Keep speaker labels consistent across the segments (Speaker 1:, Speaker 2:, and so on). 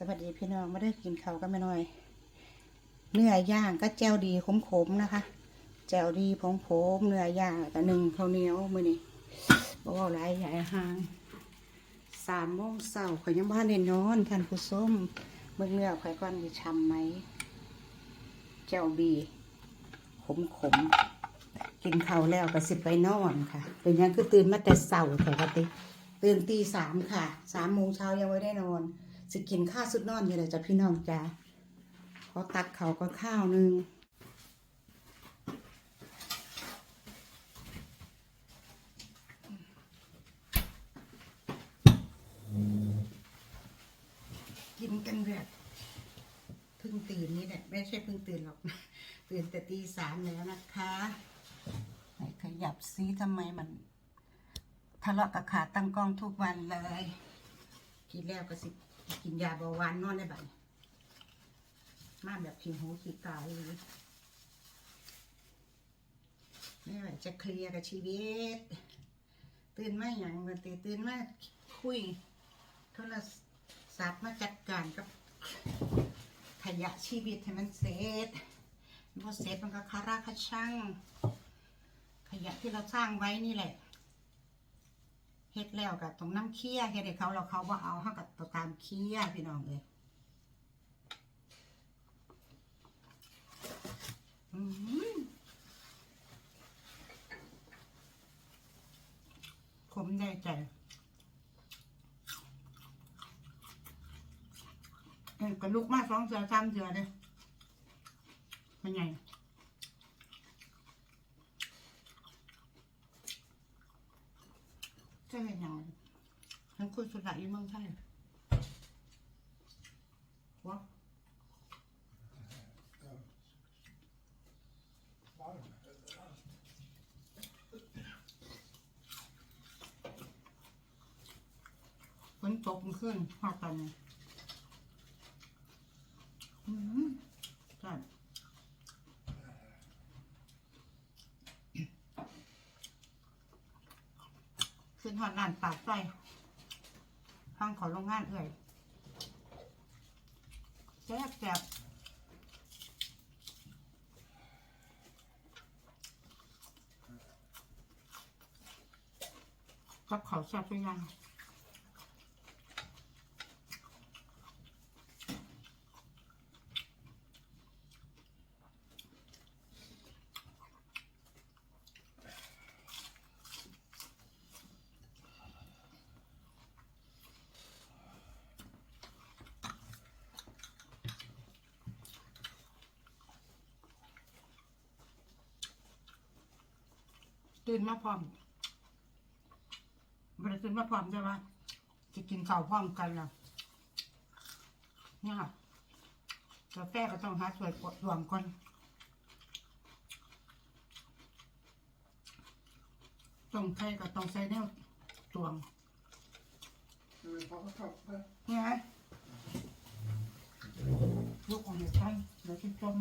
Speaker 1: สวัสดีพี่น้องไม่ได้กินข้าวกันไม่น้อย เนื้อย่างก็แจ่วดีขมๆนะคะ แจ่วดีผงผมๆเนื้อย่างกับหนึ่งข้าวเหนียวมือนี่บอกว่าหลายใหญ่ห่างสามโมงเช้าข่อยยังบ้านได้นอนท่านผู้ชมเมื่อเนื้อข่อยก่อนจะช้ำไหมแจ่วดีขมๆกินข้าวแล้วก็สิบไปนอนค่ะ เป็นยังคือตื่นมาแต่เช้าแต่ปกติตื่นตีสามค่ะสามโมงเช้ายังไม่ได้นอน สิกินข้าวสุดนอนอยู่เลยจ้ะพี่น้องจ้ะขอตักเขาก็ข้าวหนึงกินกันแบบเพิ่งตื่นนี่แหละไม่ใช่เพิ่งตื่นหรอก ตื่นแต่ตีสามแล้วนะคะไหนขยับซิทำไมมันทะเลาะกับขาตั้งกล้องทุกวันเลยกินแล้วก็สิ กินยาเบาหวานนอนได้บัดนี้มาแบบขี้หูขี้ตาเลยนี่แหละจะเคลียร์กับชีวิต ตื่นมาอย่างเมื่อตีตื่นมาคุยโทรศัพท์มาจัดการกับขยะชีวิตให้มันเสร็จพอเสร็จมันก็คาราคาช่างขยะที่เราสร้างไว้นี่แหละ เฮ็ดแล้วกับตรงน้ำเคี้ยเฮ็ดให้เขาเราเขาว่เอาเขากับตามเคี้ยพี่น้องเลยอืมขมได้ใจเอ้ยก็ลุกมาสองเสือสามเสือเลยเป็นไง จะเป็นยังไงฉันคุยสุดละอยู่เมืองไทยวะ ฝนตกขึ้นหอดตอนนี้อืมใช่ ขึ้นหอดลานปากไฟห้างขอโรงงานเอ่ยแซ่บแซ่บกับเขาแซ่บไปยัง ตื่นมาพร้อมบริตื่นมาพร้อมใช่ไหมจะกินข้าวพร้อมกันแล้วเนี่ยค่ะกาแฟก็ต้องหาส่วนรวมก่อนต้องไทยก็ต้องใส่แนวตวงเนี่ยลูกของเด็กท่านเดี๋ยวจะจม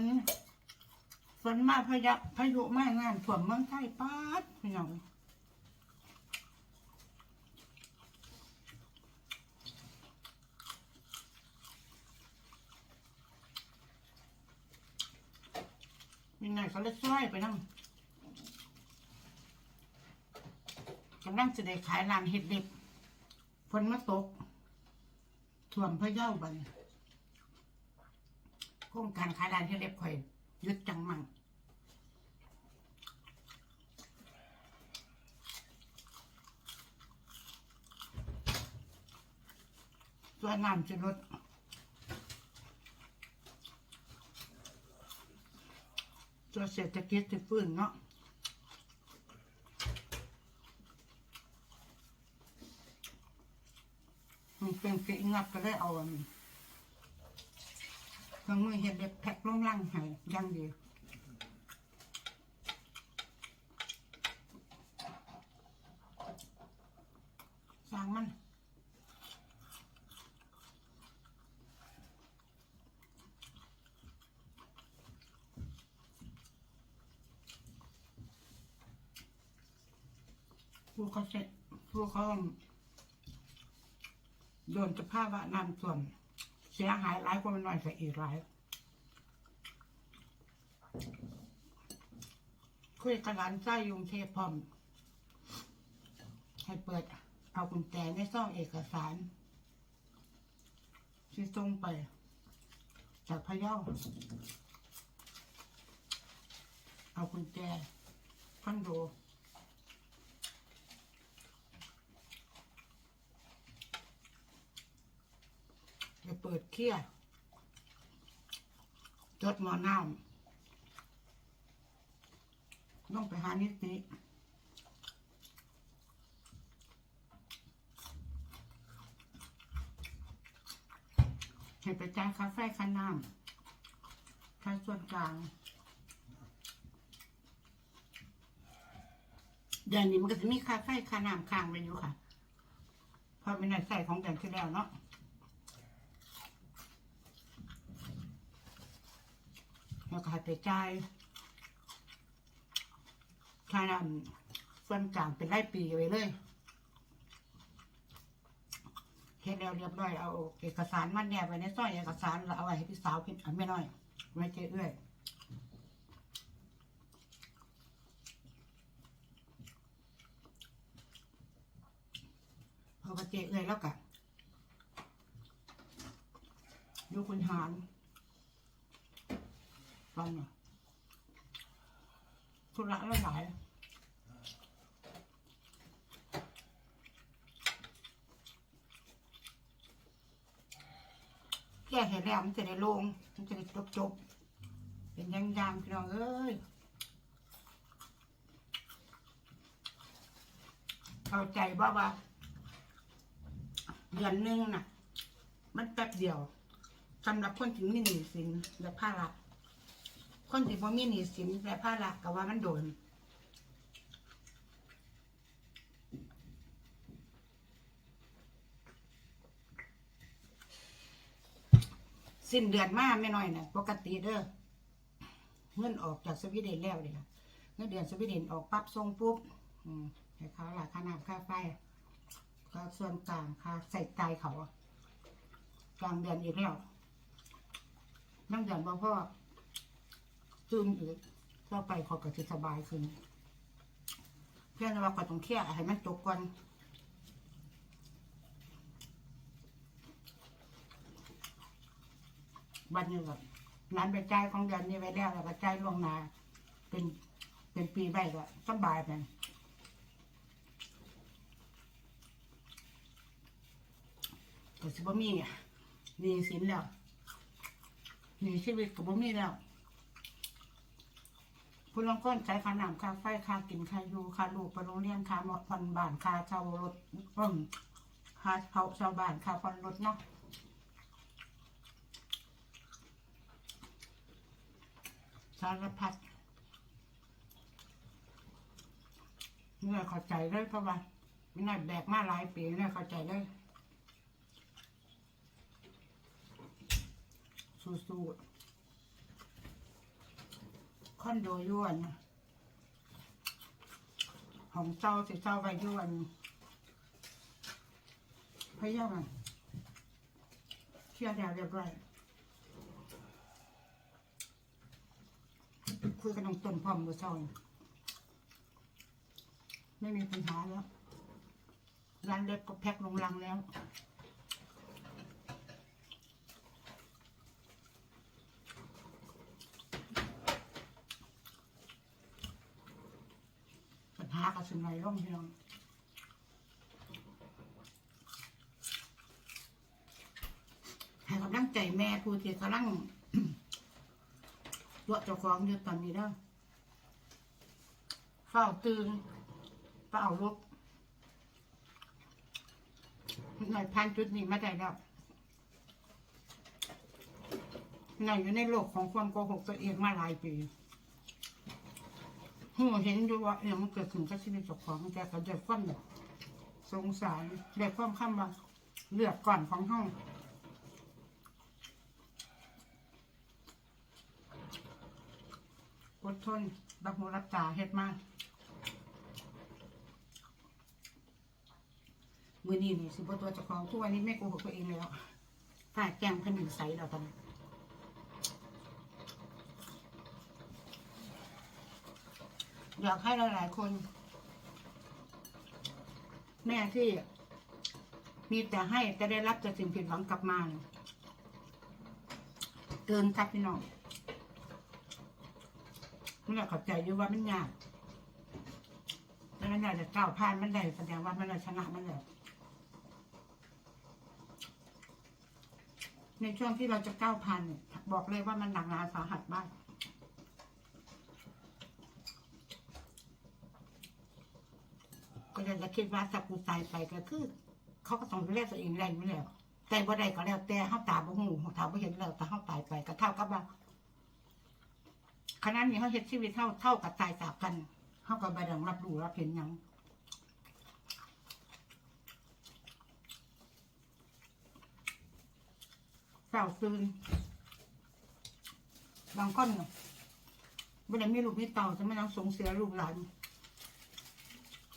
Speaker 1: นฝนมาพายุพายุมางานถ่วมเมืองไทยป๊าดพี่น้องมีนายเขาเลยช่วยไปนั่งกำลังจะได้ขายร้านเห็ดเด็บฝนมาตกถ่วมพะเยาบัน โครงการขายร้านที่เล็บข่อยยุดจังมั่งตัวน้ำจะลดตัวเศรษฐกิจจะฟื้นเนาะมันเป็นเกงับก็ได้เอาอัน เครื่องมือเห็ดเด็ดแพ็คลงล่างให้อยังดีสร้างมันผู้เขาเสร็จผู้เขาโดนสภาพว่าน้ำท่วม สียหายหลายกว่ามันหน่อยแต่อีกหลายคุยกับหลานไส้ยุงเทพพร้อม ให้เปิด เอากุญแจในซ่องเอกสารที่ส่งไป จากพะเยาเอากุญแจคอนโด จะเปิดเครียดจดหมอน้ำต้องไปหานิติให้ไปจ่ายค่าไฟค่าน้ำค่าส่วนกลางเดือนนี้มันก็จะมีค่าไฟค่าน้ำค้างไปอยู่ค่ะ เพราะเป็นในใส่ของเดือนที่แล้วเนาะ แล้วก็ให้ไปจ่ายค่าน้ำส่วนกลางเป็นรายปีไว้เลยเฮ็ดแล้วเรียบร้อยเอาเอกสารมาแนบไว้ในซอยเอกสารแล้วเอาไว้ให้พี่สาวพี่อันไม่น้อยไว้เจ๊เอื้อยพอกระเจ๊เอื้อยแล้วกะดูคุณหาร ฟังหน่อยธุระแล้วหลายแก้เห็นแล้วมันจะได้ลง มันจะได้จบจบๆเป็นยังยางๆพี่น้องเอ้ยเข้าใจว่าว่าเดือนหนึงน่ะ มันแป๊บเดียวสำหรับคนที่มีหนี้สินและภาระ คนที่บ่มีหนี้สินและภาระก็ว่ามันโดน สิ้นเดือนมาไม่น้อยนะปกติเด้อเงินออกจากสวีเดนแล้วเลยค่ะเงินเดือนสวีเดนออกปั๊บส่งปุ๊บอืมให้เขาละค่าน้ำค่าไฟก็ส่วนกลางค่าใส่ใจายเขา กลางเดือนอีกแล้วนั่งเดือนบ่พ่อ ซึมอีกต่อไปเขาก็จะสบายขึ้นเพื่อนว่าก็ต้องเครียดให้มันจบก่อนบัดนี้ก็งานไปจ่ายของเดือนนี้ไว้แล้วแล้วก็จ่ายล่วงหน้าเป็นเป็นปีไปก็สบายไปก็สิบ่มีหนี่สินแล้วหนี่ชีวิตก็บ่มีแล้ว ผู้ลงก้นใช้ค่าน้ำค่าไฟค่ากินค่าอยู่ค่าลูกไปโรงเรียนค่าหมดผ่อนบ้านค่าเช่ารถเอิ่มค่าเผาช่าบ้านค่าผ่อนรถเนาะสารพัดเมื่อเข้าใจเลยเพราะว่าไม่น่าแบกมาหลายปีเนี่ยเข้าใจเลยสู้ๆ คอนโดยวนของเจ้าสิเจ้าไปยวนพะเยามเคลียร์แล้วเรียบร้อยคุยกันตรงต้นพร้อมกับเจ้าไม่มีปัญหาแล้วร้านเล็กก็แพ็คลงลังแล้ว หากับสิ่งไรร่องพี่น้องให้กำลังใจแม่ผู้ที่กำลังตัวเจ้าของอยู่ตอนนี้แล้วเฝ้าตื่นเฝ้าลุกหน่อยพันจุดนี้มาได้แล้วเราอยู่ในโลกของความโกหกตัวเองมาหลายปี หูเห็นอยู่ว่าเออมันเกิดขึ้นกับชีวิตเจ้าของแต่ก็เดือดความแบบสงสารเดือดความข้ามว่าเลือดก่อนของห้องอดทนรับหูรับตาเฮ็ดมากมือนี้นี่สิบตัวจ้าของทุกวันนี้ไม่โกหกตัวเองแล้วถ้าแกงเพันดินใสเราตอนนี้ อยากให้หลาย ๆ คน แม่ที่ มีแต่ให้จะได้รับแต่สิ่งผิดหวังกลับมาเนี่ยเกินครับพี่น้องมันอยากเข้าใจอยู่ว่ามันยากแล้วมันอยากจะก้าวผ่านมันได้แสดงว่ามันได้ชนะมันแล้วในช่วงที่เราจะก้าวผ่านเนี่ยบอกเลยว่ามันหนักหนาสาหัสมาก ก็เลยจะคิดว่าถ้ากูตายไปก็คือ เขาก็ต้องดูแลตัวเองได้อยู่แล้วแต่บ่ได้ก็แล้วแต่เฮาตาบ่หูเฮาบ่เห็นแล้วแต่เฮาตายไปก็เท่ากับว่าขณะนี้เฮาเฮ็ดชีวิตเท่าเท่ากับตายจากกันเฮาก็บ่ได้รับรู้รับเห็นหยังเศร้าซึนบางคนน่ะไม่ได้มีลูกมีเต่าจะไม่ต้องสงเสียลูกหลาน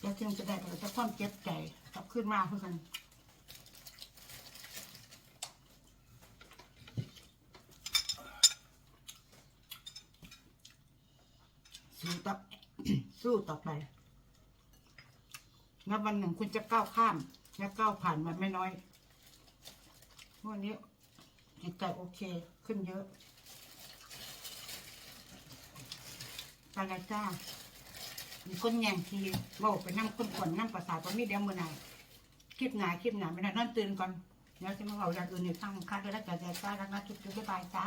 Speaker 1: แล้วจึงจะได้แต่จะความเจ็บใจกลับขึ้นมาเพื่อกันสู้ต่อสู้ต่อไปนับวันหนึ่งคุณจะก้าวข้าม และก้าวผ่านมันไม่น้อยวันนี้จิตใจโอเคขึ้นเยอะอะไรจ้า คนแย่งทีเว่าไปนั่งคนขวนนั่งประสาทว่ามีเดียวมือไหนคลิปหนาคลิปหนาไม่ได้นอนตื่นก่อนเดี๋ยวจะมาเอาอย่างอื่นในตั้งค่ะเดี๋ยแล้วจะใจจ้ารักนะจุ๊บจุ๊บบ๊ายบายจ้า